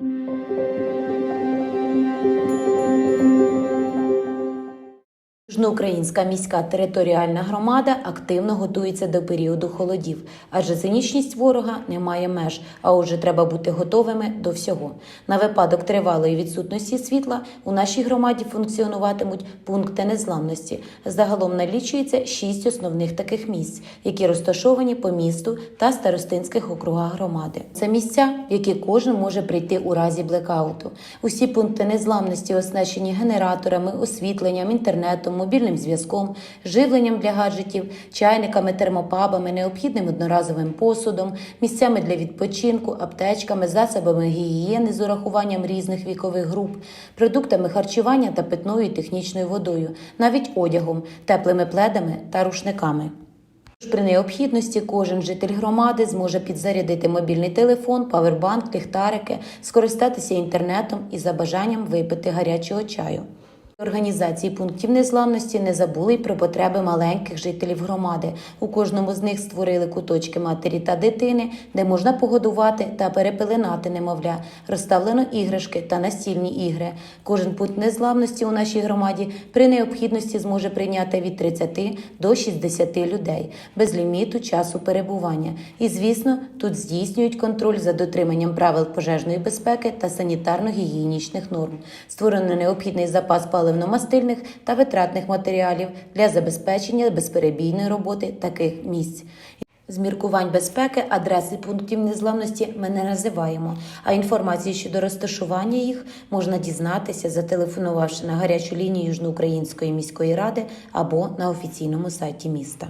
Thank you. Южноукраїнська міська територіальна громада активно готується до періоду холодів, адже цинічність ворога не має меж, а отже, треба бути готовими до всього. На випадок тривалої відсутності світла у нашій громаді функціонуватимуть пункти незламності. Загалом налічується шість основних таких місць, які розташовані по місту та старостинських округах громади. Це місця, в які кожен може прийти у разі блекауту. Усі пункти незламності оснащені генераторами, освітленням, інтернетом, мобільним зв'язком, живленням для гаджетів, чайниками, термопабами, необхідним одноразовим посудом, місцями для відпочинку, аптечками, засобами гігієни з урахуванням різних вікових груп, продуктами харчування та питною технічною водою, навіть одягом, теплими пледами та рушниками. При необхідності кожен житель громади зможе підзарядити мобільний телефон, павербанк, ліхтарики, скористатися інтернетом і за бажанням випити гарячого чаю. Організації пунктів незламності не забули й про потреби маленьких жителів громади. У кожному з них створили куточки матері та дитини, де можна погодувати та перепеленати немовля, розставлено іграшки та настільні ігри. Кожен пункт незламності у нашій громаді при необхідності зможе прийняти від 30 до 60 людей без ліміту часу перебування. І, звісно, тут здійснюють контроль за дотриманням правил пожежної безпеки та санітарно-гігієнічних норм. Створено необхідний запас паливно-мастильних та витратних матеріалів для забезпечення безперебійної роботи таких місць. З міркувань безпеки адреси пунктів незламності ми не називаємо, а інформацію щодо розташування їх можна дізнатися, зателефонувавши на гарячу лінію Южноукраїнської міської ради або на офіційному сайті міста.